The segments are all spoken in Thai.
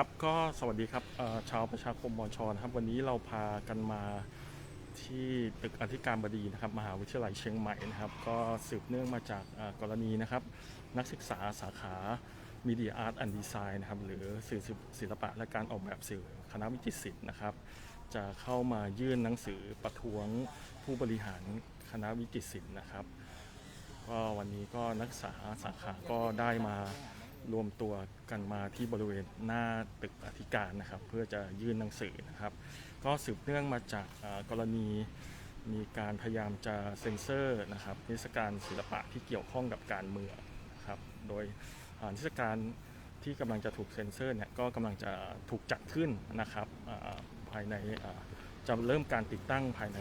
ครับก็สวัสดีครับชาวประชาคมมอชนะครับ วันนี้เราพากันมาที่ตึกอธิการบดีนะครับ มหาวิทยาลัยเชียงใหม่นะครับ ก็สืบเนื่องมาจากกรณีนะครับ นักศึกษาสาขา Media Art and Design นะครับ หรือสื่อศิลปะและการออกแบบสื่อคณะวิจิตรศิลป์นะครับ จะเข้ามายื่นหนังสือประท้วงผู้บริหารคณะวิจิตรศิลป์นะครับก็วันนี้ก็นักศึกษาสาขาก็ได้มา รวมตัวกันมาที่บริเวณหน้าตึกอธิการนะครับ เพื่อจะยื่นหนังสือนะครับ ก็สืบเนื่องมาจากกรณีมีการพยายามจะเซ็นเซอร์นะครับนิทรรศการศิลปะที่เกี่ยวข้องกับการเมืองนะครับ โดยอ่านิทรรศการที่กำลังจะถูกเซ็นเซอร์เนี่ยก็กำลังจะถูกจัดขึ้นนะครับภายในจะเริ่มการติดตั้งภายใน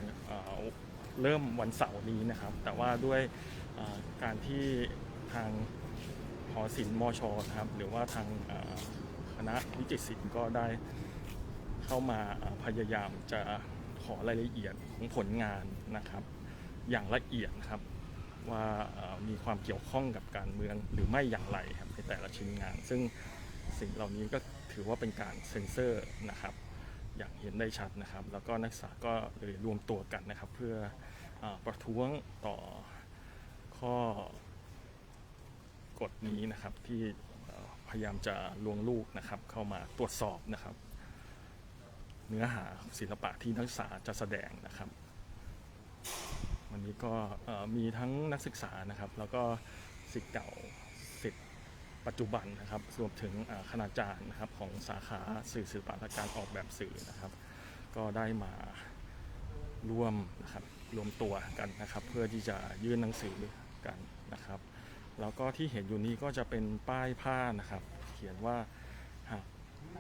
เริ่มวันเสาร์นี้นะครับ แต่ว่าด้วยการที่ทาง อศิลป์มชนะครับหรือว่าทางคณะวิจิตรศิลป์ก็ได้เข้ามาพยายามจะขอรายละเอียดของผลงานนะครับ อย่างละเอียดครับว่ามีความเกี่ยวข้องกับการเมืองหรือไม่อย่างไรครับในแต่ละชิ้นงาน ซึ่งสิ่งเหล่านี้ก็ถือว่าเป็นการเซ็นเซอร์นะครับ อย่างเห็นได้ชัดนะครับ แล้วก็นักศึกษาก็เลยรวมตัวกันนะครับ เพื่ออประท้วงต่อข้อ กฎนี้นะครับที่พยายามจะลวงลูกนะครับเข้ามาตรวจสอบนะครับ เนื้อหาศิลปะที่นักศึกษาจะแสดงนะครับวันนี้ก็มีทั้งนักศึกษานะครับ แล้วก็สิทธิ์เก่าสิทธิ์ปัจจุบันนะครับรวมถึงอ่าคณาจารย์นะครับของสาขาสื่อศิลปะและการออกแบบสื่อนะครับ ก็ได้มาร่วมนะครับรวมตัวกันนะครับ เพื่อที่จะยื่นหนังสือกันนะครับ แล้วก็ที่เห็นอยู่นี้ก็จะเป็นป้ายผ้านะครับ เขียนว่าหาก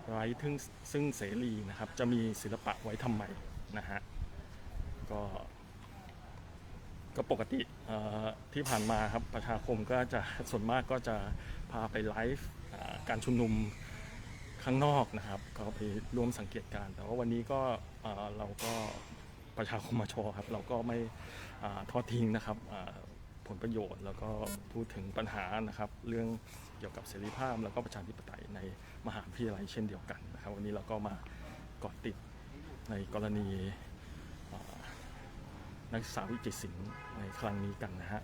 ไร้ทึ่งซึ่งเสรีนะครับ จะมีศิลปะไว้ทำไมนะฮะก็ก็ปกติที่ผ่านมาครับประชาคมก็จะส่วนมากก็จะพาไปไลฟ์การชุมนุมข้างนอกนะครับก็ไปร่วมสังเกตการแต่ว่าวันนี้ก็เราก็ประชาคมมาชอครับ เราก็ไม่อทอดทิ้งนะครับ ผลประโยชน์ แล้วก็พูดถึงปัญหานะครับ เรื่องเกี่ยวกับเสรีภาพ แล้วก็ประชาธิปไตยในมหาวิทยาลัยเช่นเดียวกันนะครับ วันนี้เราก็มาเกาะติดในกรณีนักศึกษาวิจิตรศิลป์ในครั้งนี้กันนะฮะ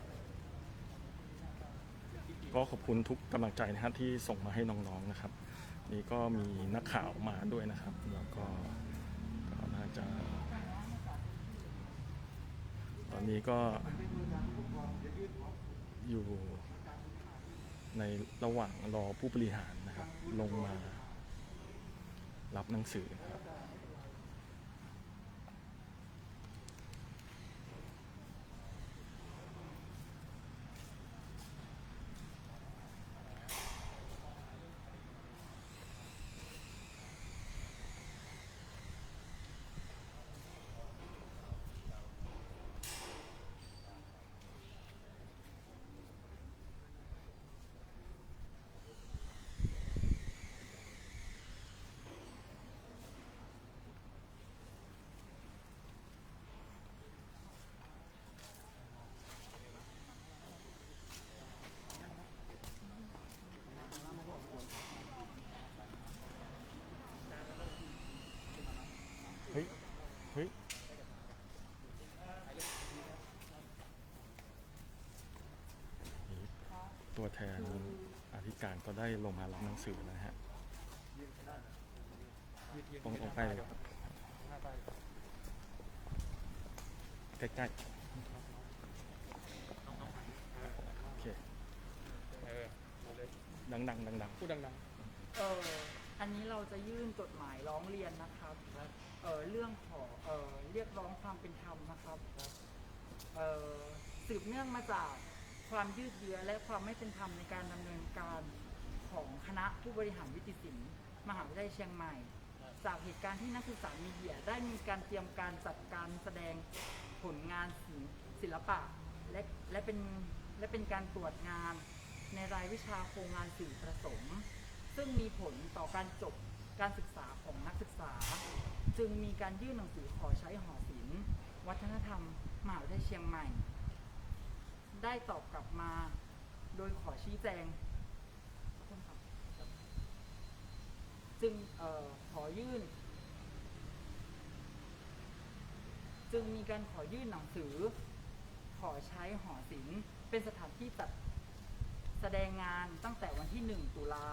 ก็ขอบคุณทุกกำลังใจนะฮะที่ส่งมาให้น้องๆนะครับ นี่ก็มีนักข่าวมาด้วยนะครับ แล้วก็ก็น่าจะ ตอนนี้ก็ อยู่ในระหว่างรอผู้บริหารนะครับ ลงมารับหนังสือนะครับ เฮ้ยตัวแทนอธิการก็ได้ลงมารับหนังสือนะฮะตรงออกไปเลยใกล้ๆโอเคเออดังๆดังพูดดังๆ เอออันนี้เราจะยื่นจดหมายร้องเรียนนะครับ เอ่อเรื่องขอเอ่อเรียกร้องความเป็นธรรมนะครับเอ่อสืบเนื่องมาจากความยืดเยื้อและความไม่เป็นธรรมในการดำเนินการของคณะผู้บริหารวิจิตรศิลป์มหาวิทยาลัยเชียงใหม่ จากเหตุการณ์ที่นักศึกษามีเดียได้มีการเตรียมการจัดการแสดงผลงานศิลป์ศิลปะและและเป็นและเป็นการตรวจงานในรายวิชาโครงงานสื่อผสม ซึ่งมีผลต่อการจบ การศึกษาของนักศึกษา จึงมีการยื่นหนังสือขอใช้หอศิลป์วัฒนธรรมมหาวิทยาลัยเชียงใหม่ ได้ตอบกลับมาโดยขอชี้แจง จึงออขอยื่น จึงมีการขอยื่นหนังสือ ขอใช้หอศิลป์เป็นสถานที่จัดแสดงงานตั้งแต่วันที่ 1 ตุลา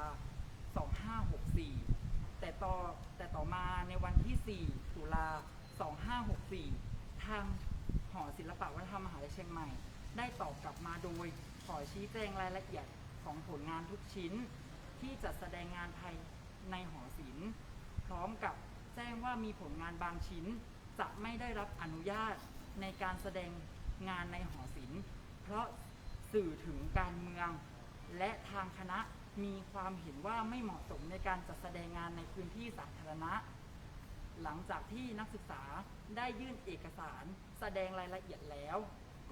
2564 แต่ต่อแต่ต่อมาในวันที่ 4 ตุลา 2564 ทางหอศิลปวัฒนธรรมมหาวิทยาลัยเชียงใหม่ ได้ตอบกลับมาโดยขอชี้แจงรายละเอียดของผลงานทุกชิ้น ที่จัดแสดงงานภายในหอศิลป์ พร้อมกับแจ้งว่ามีผลงานบางชิ้น จะไม่ได้รับอนุญาตในการแสดงงานในหอศิลป์ เพราะสื่อถึงการเมืองและทางคณะ มีความเห็นว่าไม่เหมาะสมในการจัดแสดงงานในพื้นที่สาธารณะ หลังจากที่นักศึกษาได้ยื่นเอกสารแสดงรายละเอียดแล้ว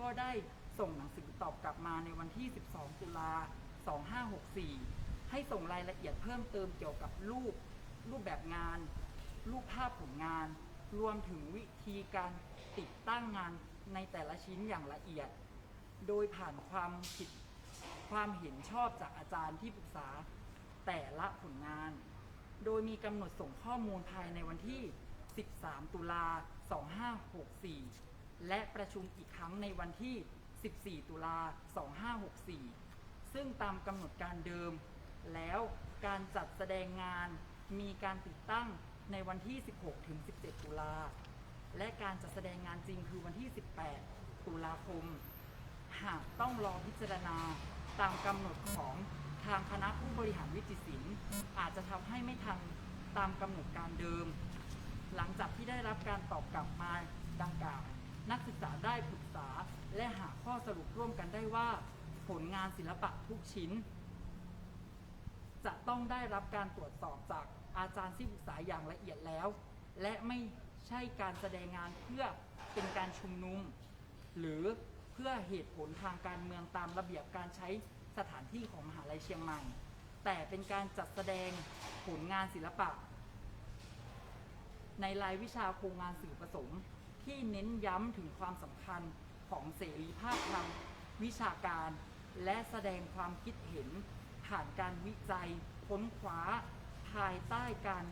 ก็ได้ส่งหนังสือตอบกลับมาในวันที่ 12 ตุลา 2564 ให้ส่งรายละเอียดเพิ่มเติมเกี่ยวกับรูป รูปแบบงาน รูปภาพผลงาน รวมถึงวิธีการติดตั้งงานในแต่ละชิ้นอย่างละเอียด โดยผ่านความผิด ความเห็นชอบจากอาจารย์ที่ปรึกษาแต่ละผลงาน โดยมีกำหนดส่งข้อมูลภายในวันที่ 13 ตุลา 2564 และประชุมอีกครั้งในวันที่ 14 ตุลา 2564 ซึ่งตามกำหนดการเดิม แล้วการจัดแสดงงานมีการติดตั้งในวันที่ 16 ถึง 17 ตุลา และการจัดแสดงงานจริงคือวันที่ 18 ตุลาคม หากต้องรอพิจารณา ตามกำหนดของทางคณะผู้บริหารวิจิตรศิลป์อาจจะทำให้ไม่ทันตามกำหนดการเดิม หลังจากที่ได้รับการตอบกลับมาดังกล่าว นักศึกษาได้ปรึกษาและหาข้อสรุปร่วมกันได้ว่า ผลงานศิลปะทุกชิ้น จะต้องได้รับการตรวจสอบจากอาจารย์ที่ปรึกษาอย่างละเอียดแล้ว และไม่ใช่การแสดงงานเพื่อเป็นการชุมนุม หรือเพื่อเหตุผลทางการเมืองตามระเบียบการใช้สถานที่ของมหาลัยเชียงใหม่ แต่เป็นการจัดแสดงผลงานศิลปะ ในรายวิชาโครงงานสื่อผสม ที่เน้นย้ำถึงความสำคัญของเสรีภาพทางวิชาการ และแสดงความคิดเห็นผ่านการวิจัยค้นคว้าภายใต้การ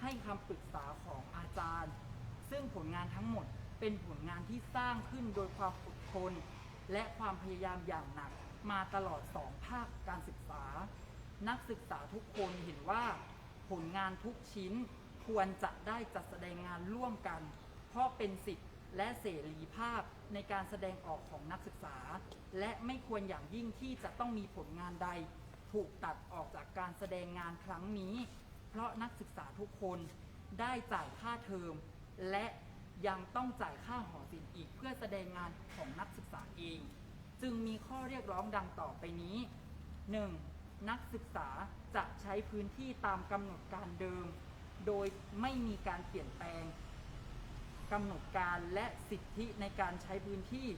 ให้คำปรึกษาของอาจารย์ ซึ่งผลงานทั้งหมดเป็นผลงานที่สร้างขึ้นโดยความอด ทน และความพยายามอย่างหนักมาตลอดสองภาคการศึกษา นักศึกษาทุกคนเห็นว่า ผลงานทุกชิ้นควรจะได้จัดแสดงงานร่วมกัน เพราะเป็นสิทธิ์และเสรีภาพในการแสดงออกของนักศึกษา และไม่ควรอย่างยิ่งที่จะต้องมีผลงานใด ถูกตัดออกจากการแสดงงานครั้งนี้ เพราะนักศึกษาทุกคนได้จ่ายค่าเทอม และ ยังต้องจ่ายค่าหอศิลป์อีกเพื่อแสดงงานของนักศึกษาเอง จึงมีข้อเรียกร้องดังต่อไปนี้ 1. นักศึกษาจะใช้พื้นที่ตามกำหนดการเดิม โดยไม่มีการเปลี่ยนแปลงกำหนดการและสิทธิในการใช้พื้นที่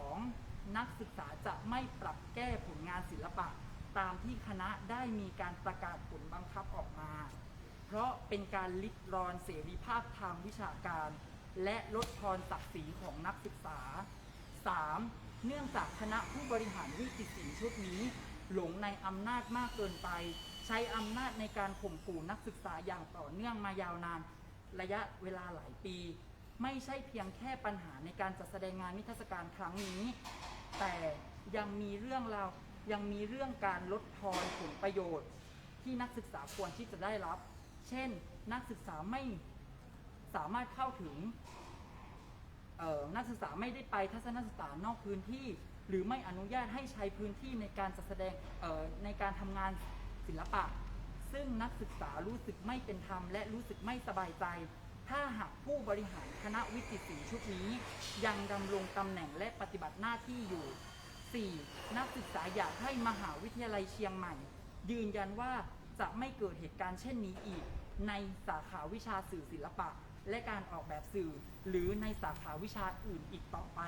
2. นักศึกษาจะไม่ปรับแก้ผลงานศิลปะ ตามที่คณะได้มีการประกาศผลบังคับออกมา เพราะเป็นการลิดรอนเสรีภาพทางวิชาการ และลดทอนศักดิ์ศรีของนักศึกษา 3. เนื่องจากคณะผู้บริหารวิจิตรศิลป์ชุดนี้ หลงในอำนาจมากเกินไป ใช้อำนาจในการข่มขู่นักศึกษาอย่างต่อเนื่องมายาวนาน ระยะเวลาหลายปี ไม่ใช่เพียงแค่ปัญหาในการจัดแสดงงานนิทรรศการครั้งนี้ แต่ยังมีเรื่องราวยังมีเรื่องการลดทอนผลประโยชน์ ที่นักศึกษาควรที่จะได้รับ เช่น นักศึกษาไม่สามารถเข้าถึงนักศึกษาไม่ได้ไปทัศนศึกษานอกพื้นที่ หรือไม่อนุญาตให้ใช้พื้นที่ในการจัดแสดงในการทำงานศิลปะ ซึ่งนักศึกษารู้สึกไม่เป็นธรรมและรู้สึกไม่สบายใจ ถ้าหากผู้บริหารคณะวิจิตรศิลป์ชุดนี้ ยังดำรงตำแหน่งและปฏิบัติหน้าที่อยู่ 4. นักศึกษาอยากให้มหาวิทยาลัยเชียงใหม่ ยืนยันว่าจะไม่เกิดเหตุการณ์เช่นนี้อีก ในสาขาวิชาสื่อศิลปะ และการออกแบบสื่อ หรือในสาขาวิชาอื่นอีกต่อไป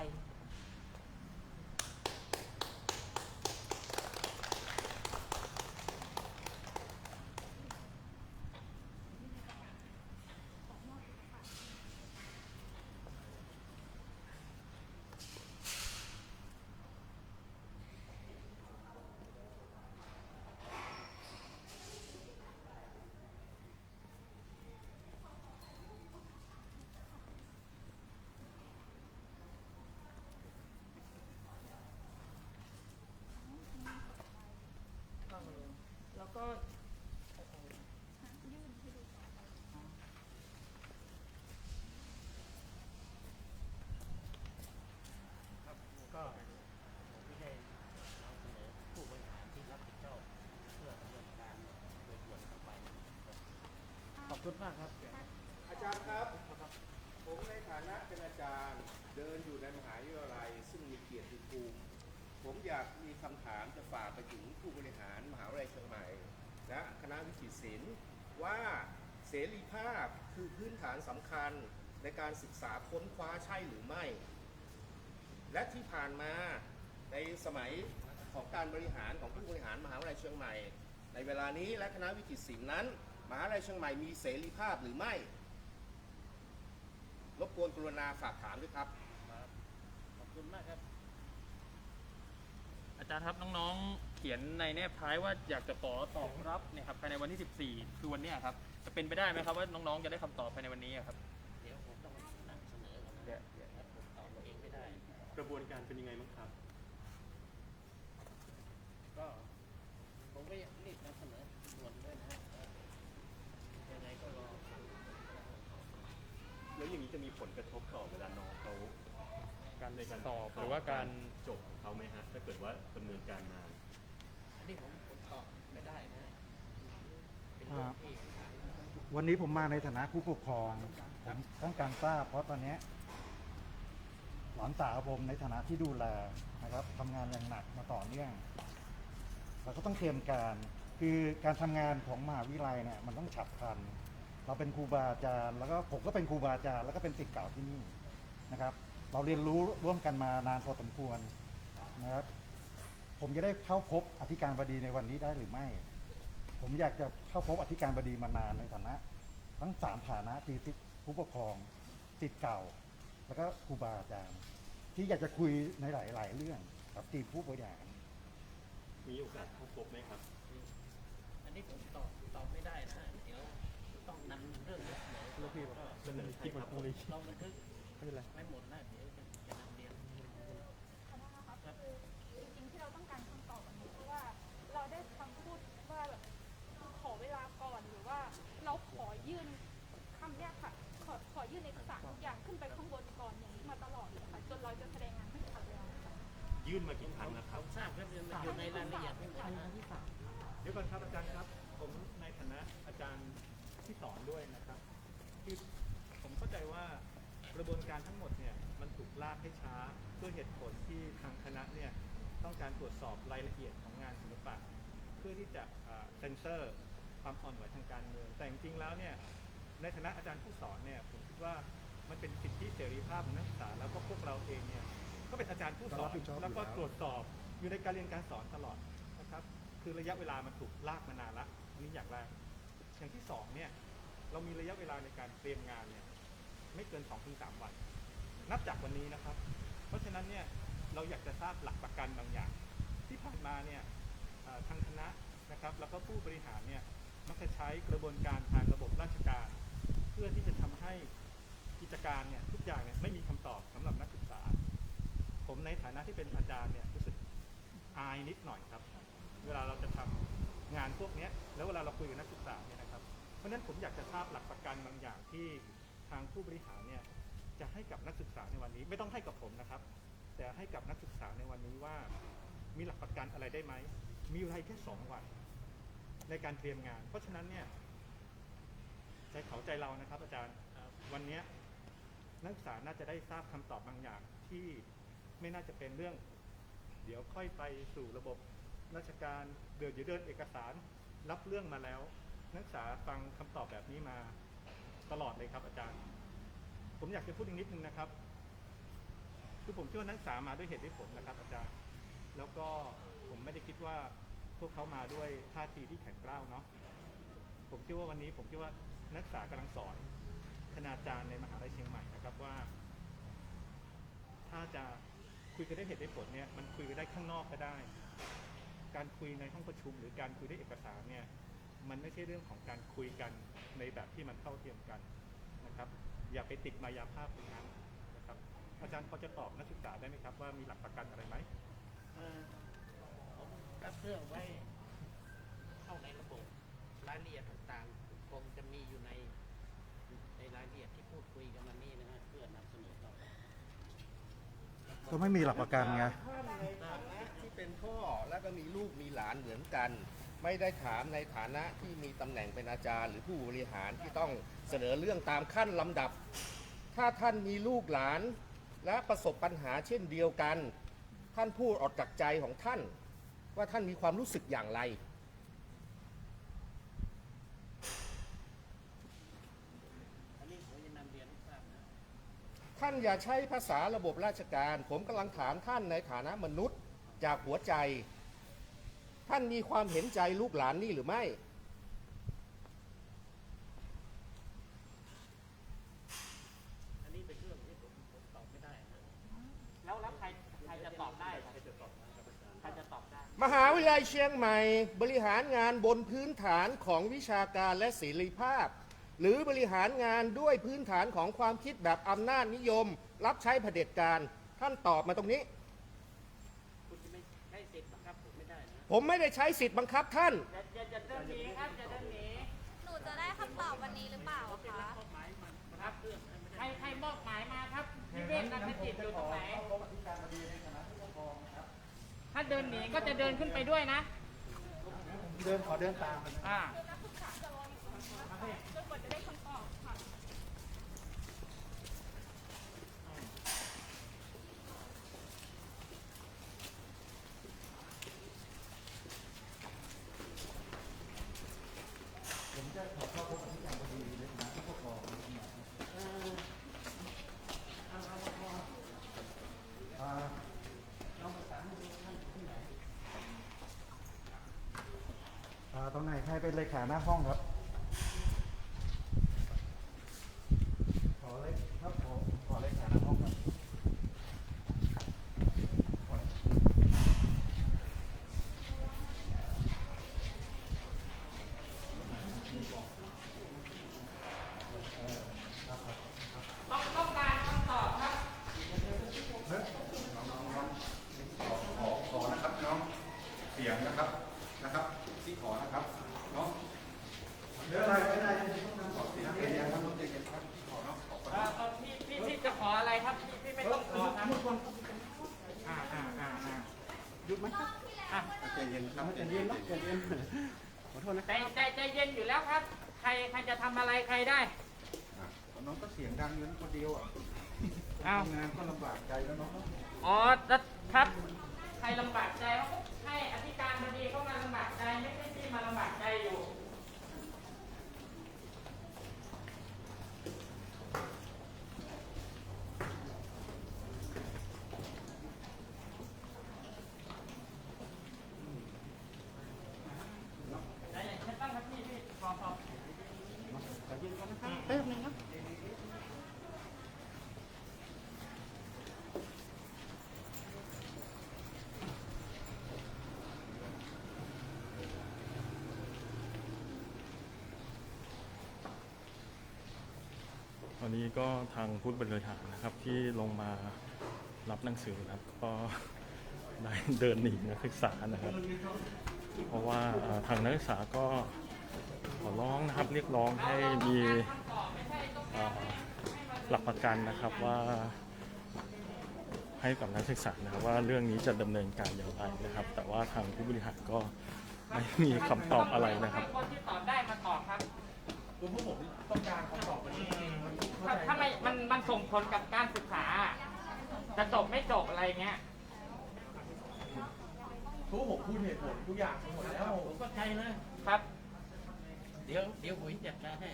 คุณมากครับ อาจารย์ครับ ผมในฐานะเป็นอาจารย์เดินอยู่ในมหาวิทยาลัย ซึ่งมีเกียรติภูมิ ผมอยากมีคำถามจะฝากไปถึงผู้บริหารมหาวิทยาลัยเชียงใหม่และคณะวิจิตรศิลป์ว่าเสรีภาพคือพื้นฐานสำคัญในการศึกษาค้นคว้าใช่หรือไม่ และที่ผ่านมาในสมัยของการบริหารของผู้บริหารมหาวิทยาลัยเชียงใหม่ ในเวลานี้และคณะวิจิตรศิลป์นั้น มหาวิทยาลัยเชียงใหม่มีเสรีภาพหรือไม่ รบกวนกรุณาฝากถามด้วยครับ ขอบคุณมากครับ อาจารย์ครับน้องๆ เขียนในแนบท้ายว่าอยากจะขอตอบรับเนี่ยครับภายในวันที่ 14 คือวันเนี้ยครับ จะเป็นไปได้ไหมครับว่าน้องๆ จะได้คำตอบภายในวันนี้อะครับเดี๋ยวผมต้องนำเสนอก่อนนะเดี๋ยวเดี๋ยว ครับผมตอบเองไม่ได้ กระบวนการเป็นยังไงบ้างครับ ก็ผมก็รีบนำเสนอด่วนด้วยนะฮะว่ายังไงก็รอฟัง แล้ว อย่างนี้จะมีผลกระทบต่อเวลาน้องเขาการสอบหรือว่าการจบของเขาไหมฮะถ้าเกิดว่าดำเนินการนานอันนี้ผมผมตอบไม่ได้นะฮะเป็นเรื่องที่วันนี้ผมมาในฐานะผู้ปกครองผมต้องการทราบเพราะตอนเนี้ยหลานสาวผมในฐานะที่ดูแลนะครับทำงานอย่างหนักมาต่อเนื่องเราก็ต้องเตรียมการคือการทำงานของมหาวิทยาลัยเนี่ยมันต้องฉับพลัน เราเป็นครูบาอาจารย์แล้วก็ผมก็เป็นครูบาอาจารย์แล้วก็เป็นศิษย์เก่าที่นี่นะครับ เราเรียนรู้ร่วมกันมานานพอสมควรนะครับ ผมจะได้เข้าพบอธิการบดีในวันนี้ได้หรือไม่ ผมอยากจะเข้าพบอธิการบดีมานานในฐานะ ทั้งสามฐานะคือผู้ปกครองติดเก่า แล้วก็ครูบาอาจารย์ ที่อยากจะคุยในหลาย ๆ เรื่องกับทีมผู้บริหารมีโอกาสเข้าพบไหมครับ อันนี้ผมตอบตอบไม่ได้นะฮะเดี๋ยวต้องนำเรื่อง นี้เสนอกเสนอคลิปครับเราบันทึกไม่เป็นไรไม่หมดนะเดี๋ยวจะนำเรียนขอโทษนะคะคือจริงๆที่เราต้องการคำตอบวันนี้เพราะว่าเราได้คำพูดว่าแบบขอเวลาก่อนหรือว่าเราขอยื่นคำเนี้ยค่ะ ขอขอยื่นเอกสารทุกอย่างขึ้นไปข้างบนก่อนอย่างนี้มาตลอดเลยค่ะ จนเราจะแสดงงานไม่ทันเลยค่ะยื่นมากี่ครั้งนะครับทราบครับมันอยู่ในรายละเอียดทั้งหมเดี๋ยวก่อนครับอาจารย์ครับ ผมในฐานะอาจารย์ที่สอนด้วยนะครับคือผมเข้าใจ ว่ากระบวนการทั้งหมดเนี่ยมันถูกลากให้ช้าด้วยเหตุผลที่ทางคณะเนี่ยต้องการตรวจสอบรายละเอียดของงานศิลปะ เพื่อที่จะเซนเซอร์ความอ่อนไหวทางการเมืองแต่จริงๆแล้วเนี่ยในฐานะอาจารย์ผู้สอนเนี่ยผมคิดว่ามันเป็นสิทธิเสรีภาพของนักศึกษาแล้วก็พวกเราเองเนี่ยก็เป็นอาจารย์ผู้สอนแล้วก็ตรวจสอบอยู่ในการเรียนการสอนตลอดนะครับคือระยะเวลามันถูกลากมานานละอันนี้อย่างแรกอย่างที่สองเนี่ยเรามีระยะเวลาในการเตรียมงานเนี่ย ไม่เกิน2อถึงสวัน นับจากวันนี้นะครับ เพราะฉะนั้นเนี่ยเราอยากจะทราบหลักประกันบางอย่าง ที่ผ่านมาเนี่ยทางคณะนะครับแล้วก็ผู้บริหารเนี่ยมักจะใช้กระบวนการทางระบบราชการ เพื่อที่จะทำให้กิจการเนี่ยทุกอย่างเนี่ยไม่มีคำตอบสำหรับนักศึกษา ผมในฐานะที่เป็นอาจารย์เนี่ยรู้สึกอายนิดหน่อยครับ เวลาเราจะทำงานพวกนี้แล้วเวลาเราคุยกับนักศึกษาเนี่ยนะครับ เพราะฉะนั้นผมอยากจะทราบหลักประกันบางอย่างที่ ทางผู้บริหารเนี่ยจะให้กับนักศึกษาในวันนี้ ไม่ต้องให้กับผมนะครับ แต่ให้กับนักศึกษาในวันนี้ว่า มีหลักประกันอะไรได้ไหม มีเวลาแค่สองวันในการเตรียมงาน เพราะฉะนั้นเนี่ยใจเขาใจเรานะครับ อาจารย์วันนี้นักศึกษาน่าจะได้ทราบคำตอบบางอย่างที่ไม่น่าจะเป็นเรื่อง เดี๋ยวค่อยไปสู่ระบบราชการเดินเดี๋ยวเดินเอกสาร รับเรื่องมาแล้ว นักศึกษาฟังคำตอบแบบนี้มา ตลอดเลยครับอาจารย์ ผมอยากจะพูดอีกนิดนึงนะครับ คือผมเชื่อว่านักศึกษามาด้วยเหตุด้วยผลนะครับ อาจารย์ แล้วก็ผมไม่ได้คิดว่าพวกเขามาด้วยท่าทีที่แข็งกร้าวเนาะ ผมคิดว่าวันนี้ ผมคิดว่านักศึกษากำลังสอนคณาจารย์ในมหาลัยเชียงใหม่นะครับว่า ถ้าจะคุยกันได้เหตุได้ผลเนี่ยมันคุยกันได้ข้างนอกก็ได้ การคุยในห้องประชุม หรือการคุยด้วยเอกสารเนี่ย มันไม่ใช่เรื่องของการคุยกันในแบบที่มันเท่าเทียมกันนะครับ อย่าไปติดมายาภาพตรงนั้นนะครับ อาจารย์พอจะตอบนักศึกษาได้ไหมครับว่ามีหลักประกันอะไรไหมเอ่อผมรับเรื่องไว้เข้าในระบบรายละเอียดต่างๆคงจะมีอยู่ในในรายละเอียดที่พูดคุยกันวันนี้นะฮะเพื่อนำเสนอต่อไปก็ไม่มีหลักประกันไงท่านในฐานะที่เป็นพ่อแล้วก็มีลูกมีหลานเหมือนกัน ไม่ได้ถามในฐานะที่มีตำแหน่งเป็นอาจารย์ หรือผู้บริหารที่ต้องเสนอเรื่องตามขั้นลำดับ ถ้าท่านมีลูกหลาน และประสบปัญหาเช่นเดียวกัน ท่านพูดออกจากใจของท่าน ว่าท่านมีความรู้สึกอย่างไร อันนี้ผมจะนำเรียนให้ทราบนะท่านอย่าใช้ภาษาระบบราชการ ผมกำลังถามท่านในฐานะมนุษย์จากหัวใจ ท่านมีความเห็นใจลูกหลานนี่หรือไม่ อันนี้เป็นเรื่องที่ผมผมตอบไม่ได้นะแล้วแล้วใครใครจะตอบได้ครับใครจะตอบได้ มหาวิทยาลัยเชียงใหม่ บริหารงานบนพื้นฐานของวิชาการและเสรีภาพ หรือบริหารงานด้วยพื้นฐานของความคิดแบบอำนาจนิยม รับใช้เผด็จการ ท่านตอบมาตรงนี้ คุณจะไม่ใช้สิทธิ์บังคับผมไม่ได้นะ ผมไม่ได้ใช้สิทธิ์บังคับท่านอย่าอย่าอย่าเดินหนีครับอย่าเดินหนีหนูจะได้คำตอบวันนี้หรือเปล่าคะครับใครใครมอบหมายมาครับพี่เวทนันทจิตอยู่ตรงไหนถ้าเดินหนีก็จะเดินขึ้นไปด้วยนะ เดินขอเดินตาม อ่า จนกว่าจะได้คำตอบค่ะ ผมจะขอเข้าพบอธิการบดีในฐานะผู้ปกครองอ่าอ่าตรงไหน ใครเป็นเลขาหน้าห้องครับ ขอเลขครับขอขอเลขาหน้าห้องครับขอ ต้องต้องการคำตอบครับ ขอขอนะครับน้องเสียงนะครับนะครับที่ขอนะครับน้อง เดี๋ยวอะไรไม่ได้ ขอเสียงเป็นยังครับน้องเจเย็นครับขอน้องขอก่อน เอ่อเอ่อพี่พี่พี่จะขออะไรครับพี่พี่ไม่ต้องขอครับอ่าอ่าอ่าอ่า หยุดไหมครับอะใจเย็นครับใจเย็นนะใจเย็นขอโทษนะใจใจใจเย็นอยู่แล้วครับ ใครใครจะทำอะไรใครได้ อะน้องก็เสียงดังอยู่คนเดียวอะอ้าว ทำงานก็ลำบากใจแล้วน้องอ๋อแล้วครับ ใครลำบากใจเขาก็ให้อธิการบดีเข้ามาลำบากใจไม่ใช่ที่มาลำบากใจอยู่ ใจเย็นแค่ตั้งครับพี่พี่พอพอ แป๊บนึงนะ วันนี้ก็ทางผู้บริหารนะครับที่ลงมารับหนังสือนะครับก็ได้เดินหนีนักศึกษานะครับ เพราะว่าทางนักศึกษาก็ขอร้องนะครับเรียกร้องให้มีหลักประกันนะครับว่าให้กับนักศึกษานะครับว่าเรื่องนี้จะดำเนินการอย่างไรนะครับ แต่ว่าทางผู้บริหารก็ไม่มีคำตอบอะไรนะครับคนที่ตอบได้มาตอบครับ คือพวกผมต้องการคำตอบวันนี้ถ้าไม่มันมันส่งผลกับการศึกษาจะจบไม่จบอะไรเงี้ยผมก็ใจเลย ครับ เดี๋ยวเดี๋ยวผมจัดการให้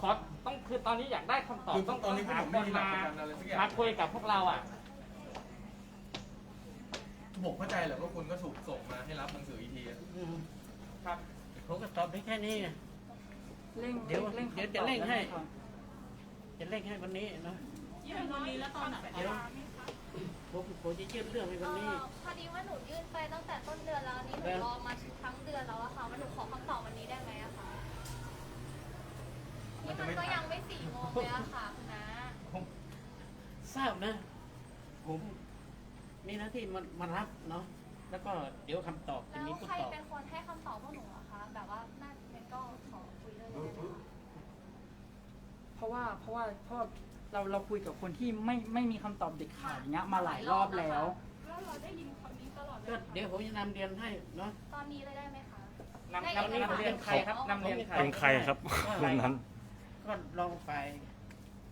ขอต้องคือตอนนี้อยากได้คำตอบต้องต้องหาคนมามาคุยกับพวกเราอะ ผมเข้าใจแหละว่าคุณก็ถูกส่งมาให้รับหนังสืออีกทีอะอืมครับ ผมก็ตอบได้แค่นี้ไง เร่งเดี๋ยวเร่งเดี๋ยวคำตจะอบเร่งให้ได้ไมครับจะเร่งให้วันนี้นะยื่นวันนี้แล้วตอนไหนเดี๋ยวผมผมจะยื่นเรื่องให้วันนี้เอ่อพอดีว่าหนูยื่นไปตั้งแต่ต้นเดือนแล้วอันนี้หนูรอมาทั้งเดือนแล้วอะค่ะว่าหนูขอคำตอบวันนี้ได้ไหมอะคะนี่มันก็ยังไม่สี่โมงเลยอะค่ะคุณน้าทราบนะ ผมมีหน้าที่มามารับเนาะแล้วก็เดี๋ยวคำตอบจะแล้วมีผู้ใครตอบเป็นคนให้คำตอบพวกหนูอะคะแบบว่าน่าเป็นก็ขอคุยด้วยได้ไหมคะ เพ ราะว่าเพราะว่าเพราะเราเราคุยกับคนที่ไม่ไม่มีคำตอบเด็ดขาดอย่างเงี้ยมาหลายรอบแล้ว แล้วเราได้ยินคำนี้ตลอดเลก็ยเดี๋ยวผมจะนำเรียนให้เนาะ ตอนนี้เลยได้ไหมคะ นำนำนำเรียนใครครับนำเรียนใคร เป็นใครครับรุ่นนั้น ก็ลองไป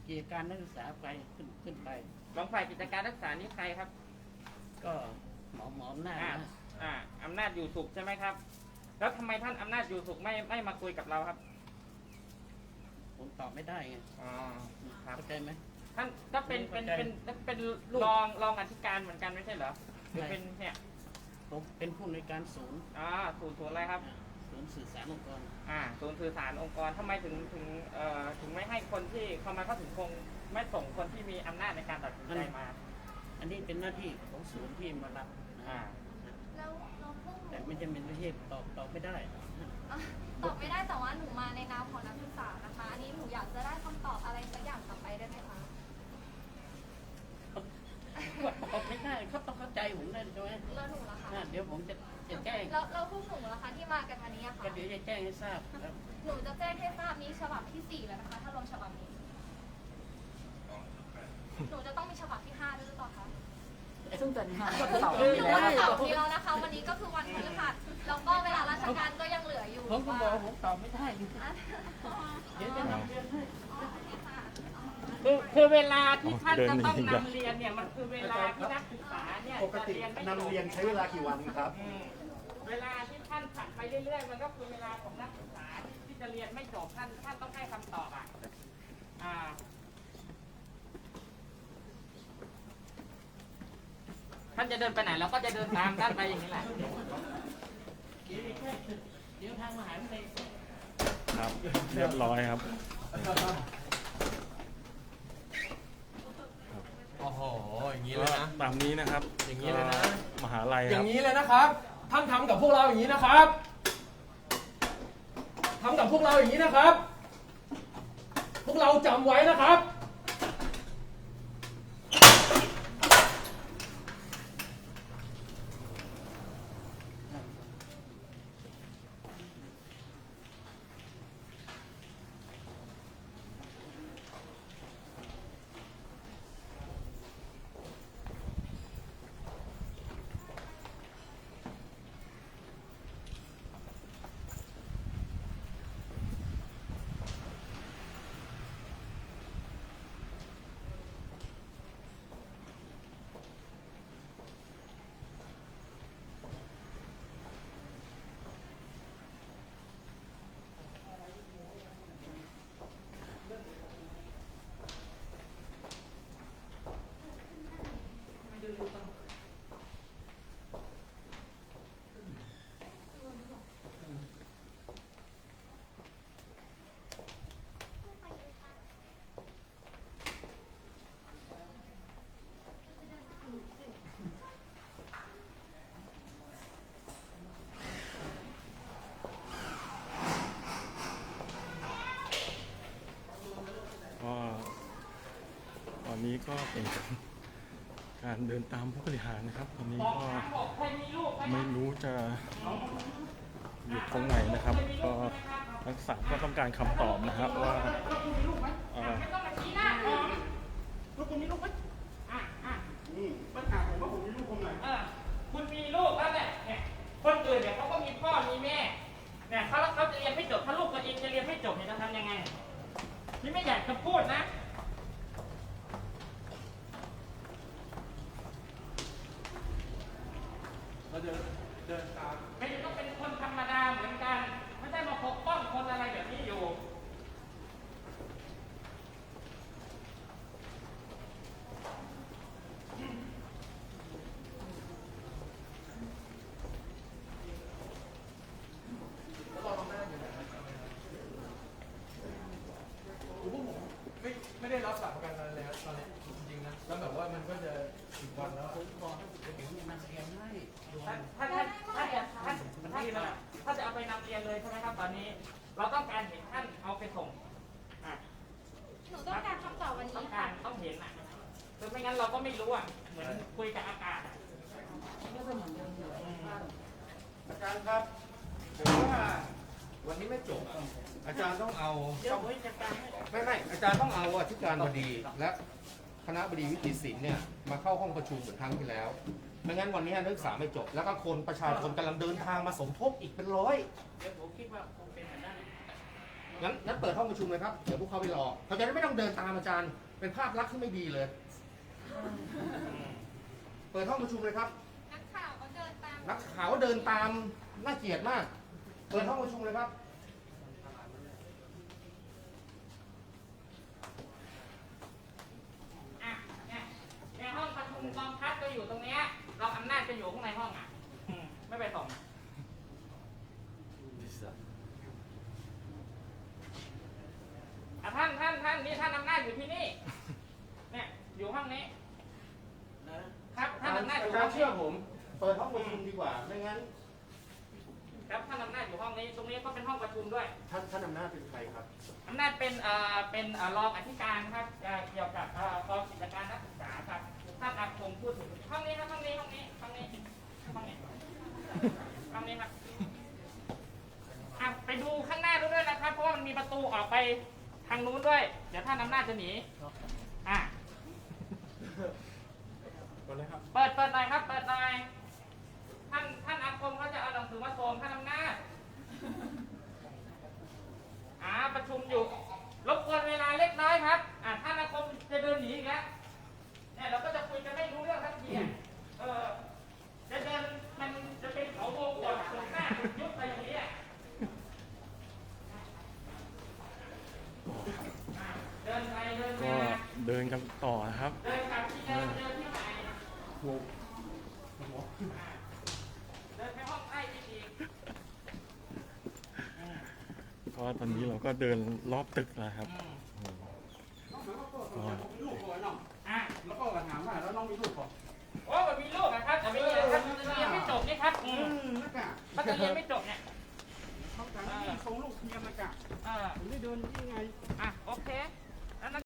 กิจการนักศึกษาไปขึ้นขึ้นไปรองฝ่ายกิจการรักษานี่ใครครับ ก็หมอหมอหน้าจอ่า นะอ่าอำนาจอยู่สุขใช่ไหมครับ แล้วทำไมท่านอำนาจอยู่สุขไม่ไม่มาคุยกับเราครับ ผมตอบไม่ได้ไงอ๋อครับเข้าใจไหม ท่านก็เป็นเป็นเป็นเป็นรองรองอธิการเหมือนกันไม่ใช่เหรอหรือเป็นเนี่ยผมเป็นผู้ในวยการศูนย์อ่าศูนย์ศูนย์อะไรครับ ศูนย์สื่อสารองค์กร อ่าศูนย์สื่อสารองค์กรทำไมถึงถึงเอ่อถึงไม่ให้คนที่เข้ามาเข้าถึงคงไม่ส่งคนที่มีอำนาจในการตัดสินใจมา อันนี้เป็นหน้าที่ของศูนย์ที่มารับนะอ่า แล้วเราพวกหนูแต่ไม่จำเป็นไม่ใช่ตอบตอบไม่ได้ อะตอบไม่ได้แต่ว่าหนูมาในนามของนักศึกษานะคะ อันนี้หนูอยากจะได้คำตอบอะไรสักอย่างกลับไปได้ไหมคะตอบไม่ได้เขาต้องเข้าใจผมได้ใช่ไหมแล้วหนูล่ะคะอะเดี๋ยวผมจะจะแจ้งแล้วแล้วพวกหนูล่ะคะที่มากันวันนี้อะค่ะ ก็เดี๋ยวจะแจ้งให้ทราบครับหนูจะแจ้งให้ทราบนี้ฉบับที่สี่แล้วนะคะ ถ้ารวมฉบับนี้ หนูจะต้องมีฉบับที่ห้าด้วยหรือเปล่าคะซึ่งแต่นี้ก็ตอบหไปนูแล้ววันเสาร์นี้แล้วนะคะ วันนี้ก็คือวันพฤหัส แล้วก็เวลาราชการก็ยังเหลืออยู่ผมก็บอกว่าผมตอบไม่ได้อยู่อะเดี๋ยวจะนำเรียนให้อ๋อโอเคค่ะคือคือเวลาที่ท่านเดินจะต้องหนีกันนำเรียนเนี่ยมันคือเวลาที่นักศึกษาเนี่ยปกติจะไม่จบนำเรียนใช้เวลากี่วันครับ อืมเวลาที่ท่านผัดไปเรื่อยๆ มันก็คือเวลาของนักศึกษาที่จะเรียนไม่จบท่านท่านต้องให้คำตอบอะอ่าท่านจะเดินไปไหนเราก็จะเดินตามท่านไปอย่างนี้แหละ เดี๋ยวอีกแค่เดี๋ยวทางมหาวิทยาลัยครับ เรียบร้อยครับโอ้โหอย่างนี้เลยนะ ตามนี้นะครับอย่างนี้เลยนะอ่ามหาลัยอครัย่าบงนี้เลยนะครับท่านทำกับพวกเราอย่างนี้นะครับทำกับพวกเราอย่างนี้นะครับ พวกเราจำไว้นะครับ ก็ตอ นี้ก็เป็นการเดินตามผู้บริหารนะครับ ตอนนี้ก็ไม่รู้จะอยู่ตรงไหนนะครับ ก็นักศึกษาก็ต้องการคำตอบนะครับว่าเอ่อ ไม่ต้องมาชี้หน้าผมลูกคุณมีลูกไหมอะอะ นี่ปัญหาผมว่าผมมีลูกคนไหน เออคุณมีลูกแล้วแหละเนี่ยคนอื่นเนี่ยเขาก็มีพ่อมีแม่เนี่ยเขาแล้วเขาจะเรียนไม่จบถ้าลูกตัวเองจะเรียนไม่จบเนี่ยจะทำยังไงนี่ไม่อยากจะพูดนะ เราเดินเดินตาม ไม่ได้ต้องเป็นคนธรรมดาเหมือนกัน ไม่ได้มาปกป้องคนอะไรแบบนี้อยู่ คือพวกผม ไม่ได้รับหลักประกันอะไรเลยครับตอนนี้จริงๆนะแล้วแบบว่ามันก็จะถึงวันแล้วผมบอกให้เดี๋ยวจะนำเรียนให้ด่วถ้านถ้าถ้าถ้าจะถ้าถ้าถ้าจะเอาไปนำเรียนเลยใช่ไหมครับตอนนี้ เราต้องการเห็นท่านเอาไปส่งอะหนูต้องการคำตอบวันต้อนี้งกาค่ะ รต้องเห็นอะคือไม่งั้นเราก็ไม่รู้อะเหมือนคุยกับอากาศอะอาจารย์ครับผมว่า วันนี้ไม่จบอะอาจารย์ต้องเอาเดี๋ยวผมจะตามให้ไม่ไม่อาจารย์ต้องเอาอธิการบดีและคณะบดีวิจิตรศิลป์เนี่ยมาเข้าห้องประชุมเหมือนครั้งที่แล้ว ไม่งั้นวันนี้นักศึกษาไม่จบ แล้วก็คนประชาชนกำลังเดินทางมาสมทบอีกเป็นร้อย เดี๋ยวผมคิดว่าคงเป็นแบบนั้นงั้นงั้นเปิดห้องประชุมเลยครับ เดี๋ยวพวกเขาไปรอเขาจะได้ไม่ต้องเดินตามอาจารย์ เป็นภาพลักษณ์ที่ไม่ดีเลย เปิดห้องประชุมเลยครับ นักข่าวก็เดินตามนักข่าวเดินตามน่าเกลียดมาก เปิดห้องประชุมเลยครับ อะเนี่ยในห้องประชุมกองทัพก็อยู่ตรงเนี้ยเราอำนาจจะอยู่ข้างในห้องอะอืมไม่ไปส่งอะท่านท่านท่านนี่ท่านอำนาจอยู่ที่นี่ เนี่ยอยู่ห้องนี้ ครับท่านอำนาจอยู่ อาจา ห้ ร อง ย์ นี้ เชื่อผม เปิดห้องประชุมดีกว่า ไม่งั้น ครับท่านอำนาจอยู่ห้องนี้ ตรงนี้ ก็เป็นห้องประชุมด้วยท่านท่านอำนาจเป็นใครครับอำนาจเป็นเอ่อเป็นเอ่อรองอธิการครับเอ่อเกี่ยวกับเอ่อกองกิจการนักศึกษาครับท่านอาคมพูดถึงห้องนี้ครับห้องนี้ห้องนี้ห้องนี้ห้องนี้ห้องนี้ครับอะไปดูข้างหน้าดูด้วยนะครับ เพราะว่ามันมีประตูออกไปทางนู้นด้วย เดี๋ยวท่านอำนาจจะหนีอะก่อนเลยครับ เปิดเปิดหน่อยครับ เปิดหน่อยท่านท่านอาคมเขาจะเอาหนังสือมาส่งท่านอำนาจอ่าประชุมอยู่ รบกวนเวลาเล็กน้อยครับ อ่าท่านอาคมจะเดินหนีอีกแล้วเนี่ยเราก็จะคุยกันไม่รู้เรื่องทันทีอะเออ จะเดินมันจะเป็นเขาโมกดถึงหน้ายุบไปอย่างนี้อะอะเดินไปเดิน ก็ มา เดินกันต่อนะครับ เดินกลับที่เดิมเดินที่ไหนเดินไปห้องใต้ที่อีก ก็ตอนนี้เรา ก็เดินรอบตึกนะครับ